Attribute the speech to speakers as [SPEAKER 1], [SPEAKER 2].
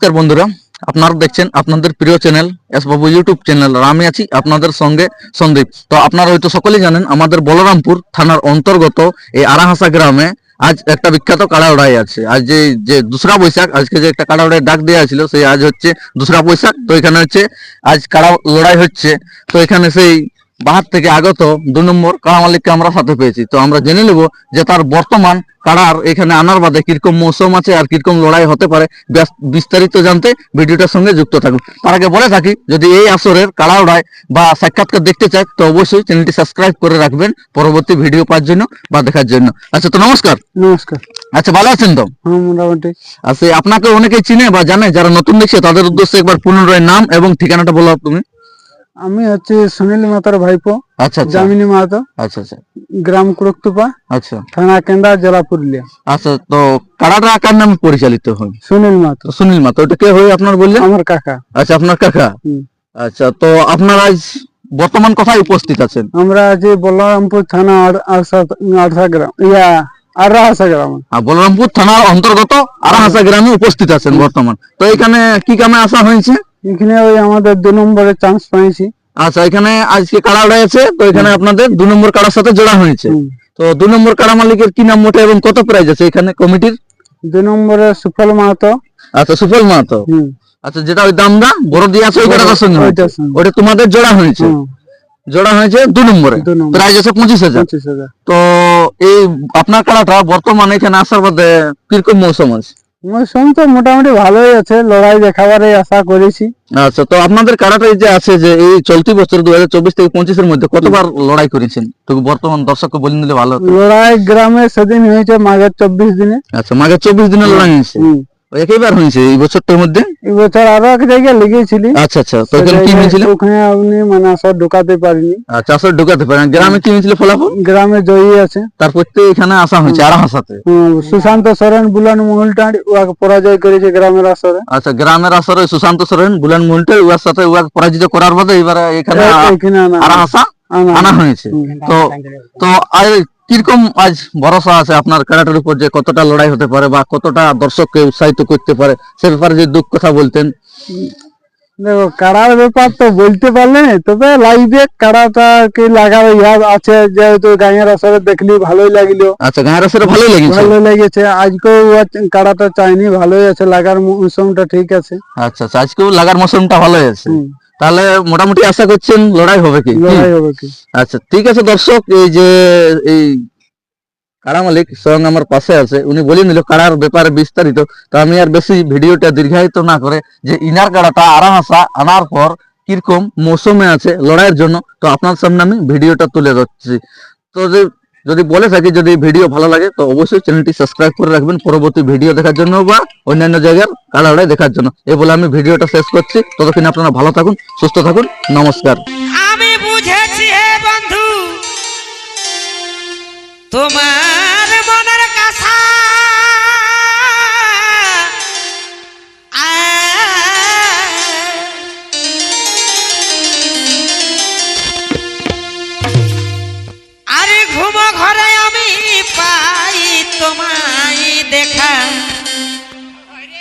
[SPEAKER 1] নমস্কার বন্ধুরা, আপনারা দেখছেন আপনাদের প্রিয় channel S Babu YouTube channel আর আমি আছি আপনাদের সঙ্গে সন্দীপ। তো আপনারা হয়তো সকলেই জানেন, আমাদের বলরামপুর থানার অন্তর্গত এই আরাহাসা গ্রামে আজ একটা বিখ্যাত কাড়া লড়াই আছে। আজ যে যে দুসরা বৈশাখ, আজকে যে একটা কাড়া লড়াই ডাক দেওয়া ছিল, সেই আজ হচ্ছে দুসরা বৈশাখ। তো এখানে হচ্ছে, আজ কাড়া লড়াই হচ্ছে। তো এখানে সেই বাহার থেকে আগত দু নম্বর কাড়া মালিককে আমরা সাথে পেয়েছি। তো আমরা জেনে নেব যে তার বর্তমান কাড়ার এখানে আনার বাদে কীরকম মৌসুম আছে আর কীরকম লড়াই হতে পারে বিস্তারিত জানতে ভিডিওটার সঙ্গে যুক্ত থাকুন। তার আগে বলে থাকি যদি এই আসরের কাড়া লড়াই বা সাক্ষাৎকার দেখতে চাই তো অবশ্যই চ্যানেলটি সাবস্ক্রাইব করে রাখবেন পরবর্তী ভিডিও পাওয়ার জন্য বা দেখার জন্য। আচ্ছা তো নমস্কার।
[SPEAKER 2] নমস্কার।
[SPEAKER 1] আচ্ছা ভালো আছেন তো?
[SPEAKER 2] হ্যাঁ মোটামুটি।
[SPEAKER 1] সেই আপনাকে অনেকেই চিনে বা জানে যারা নতুন দেখছে তাদের উদ্দেশ্যে একবার পুনরায় নাম এবং ঠিকানাটা বলো তুমি।
[SPEAKER 2] আমি হচ্ছে সুনীল মাতার ভাইপো
[SPEAKER 1] আচ্ছা আচ্ছা।
[SPEAKER 2] জামিনী মাহাতো।
[SPEAKER 1] আচ্ছা আচ্ছা।
[SPEAKER 2] গ্রাম কুরক্তুপা
[SPEAKER 1] আচ্ছা।
[SPEAKER 2] থানা কেন্দ্রা জেলা পুরুলিয়া।
[SPEAKER 1] আচ্ছা তো কাড়াটা কার নামে পরিচালিত হয়?
[SPEAKER 2] সুনীল মাহাতো।
[SPEAKER 1] তো সুনীল মা তো ওটা কে হয় আপনার বললেন?
[SPEAKER 2] আমার কাকা।
[SPEAKER 1] আচ্ছা আপনার কাকা? আচ্ছা তো আপনার আজ বর্তমান কোথায় উপস্থিত আছেন?
[SPEAKER 2] আমরা আছি বলরামপুর থানা আড়- আড়সা- গ্রাম ইয়া আড়াহাসা গ্রাম।
[SPEAKER 1] আর বলরামপুর থানার অন্তর্গত আরাহাসা গ্রামে উপস্থিত আছেন বর্তমান। তো এখানে কি কামে আসা হয়েছে?
[SPEAKER 2] এখানে ওই আমাদের দু নম্বরে চান্স পাইছি।
[SPEAKER 1] আচ্ছা এখানে আজকে কাড়া উড়াই তো এখানে আপনাদের দু নম্বর কাড়ার সাথে জোড়া হয়েছে। তো দু নম্বর কাড়া মালিকের কি নাম মোটা এবং কত প্রাইজ আছে এখানে কমিটির?
[SPEAKER 2] দু নম্বরে সুফল মাহাতো।
[SPEAKER 1] আচ্ছা সুফল মাহাতো। আচ্ছা যেটা ওই দামদা বড় দিয়ে আছে ওই কাড়াটার সঙ্গে। ওটা তোমাদের জোড়া হয়েছে? জোড়া হয়েছে দু নম্বরে। প্রাইজ আছে পঁচিশ হাজার।
[SPEAKER 2] পঁচিশ হাজার।
[SPEAKER 1] তো এই আপনার কাড়াটা বর্তমানে এখানে আসার বাদে কীরকম মৌসুম আছে?
[SPEAKER 2] মৌসুম তো মোটামুটি ভালোই আছে লড়াই দেখাবারই আশা করেছি।
[SPEAKER 1] আচ্ছা তো আপনাদের কাড়াটা এই যে আছে যে এই চলতি বছর দু হাজার চব্বিশ থেকে পঁচিশের মধ্যে কতবার লড়াই করেছেন? তো বর্তমান দর্শককে বলে দিলে ভালো
[SPEAKER 2] লড়াই গ্রামে সেদিন হয়েছে মাঘের চব্বিশ দিনে।
[SPEAKER 1] আচ্ছা মাঘের চব্বিশ দিনে লড়াই হয়েছে। একইবার হয়েছে এই বছরটার মধ্যে?
[SPEAKER 2] এই বছর আরও এক জায়গায় লেগেছিলি।
[SPEAKER 1] আচ্ছা আচ্ছা তো ওখানে কি হয়েছিল?
[SPEAKER 2] ওখানে আপনি মানে আসর ঢোকাতে পারিনি।
[SPEAKER 1] আচ্ছা আসলে ঢুকাতে পারেন। গ্রামে কি হয়েছিল ফলাফল?
[SPEAKER 2] গ্রামে জয়ী আছে।
[SPEAKER 1] তারপর তো এখানে আসা হয়েছে আর হাসাতে।
[SPEAKER 2] সুশান্ত সরেন বুলান মহলটাঁড়ি ওকে পরাজয় করেছে গ্রামের আসরে।
[SPEAKER 1] আচ্ছা গ্রামের আসরে সুশান্ত সোরেন বুলান মুন্টে উয়ার সাথে উয়াকে পরাজিত করার বাদে এবারে এখানে আর হাসা
[SPEAKER 2] আনা
[SPEAKER 1] হয়েছে। তো তো কীরকম আজ ভরসা আছে আপনার ক্যারাটের উপর যে কতটা লড়াই হতে পারে বা কতটা দর্শককে উৎসাহিত করতে পারে? সে ব্যাপারে যে দুঃখ কথা বলতেন।
[SPEAKER 2] দেখো কাড়ার ব্যাপার তো বলতে পারলে তবে লাইভে কাড়াটা কি লাগার ইয়াদ আছে যেহেতু গাঁয়ের আসরে দেখলি ভালোই লাগল।
[SPEAKER 1] আচ্ছা গায়ের আসরে ভালোই লেগেছে
[SPEAKER 2] ভালো লেগেছে। আজকেও ও কাড়াটা চাইনি ভালোই আছে লাগার মৌসুমটা ঠিক আছে।
[SPEAKER 1] আচ্ছা আচ্ছা আজকেও লাগার মৌসুমটা ভালোই আছে। তাহলে মোটামুটি আশা করছেন লড়াই হবে কি? কি?
[SPEAKER 2] লড়াই হবে কি?
[SPEAKER 1] আচ্ছা ঠিক আছে দর্শক এই যে এই কারা মালিক স্বয়ং আমার পাশে আছে উনি বলে নিল কারার ব্যাপারে বিস্তারিত। তো আমি আর বেশি ভিডিওটা দীর্ঘায়িত না করে যে ইনার কাড়াটা আরাম আসা আনার পর কীরকম মৌসুমে আছে লড়াইয়ের জন্য তো আপনার সামনে আমি ভিডিওটা তুলে ধরছি। তো যে যদি বলে থাকি, যদি ভিডিও ভালো লাগে, তো অবশ্যই চ্যানেলটি সাবস্ক্রাইব করে রাখবেন। পরবর্তী ভিডিও দেখার জন্য বা অন্যান্য জায়গার কালার দেখার জন্য। এ বলে আমি ভিডিওটা শেষ করছি। ততক্ষণ আপনারা ভালো থাকুন, সুস্থ থাকুন। নমস্কার।
[SPEAKER 3] আমি বুঝেছি হে বন্ধু, তোমার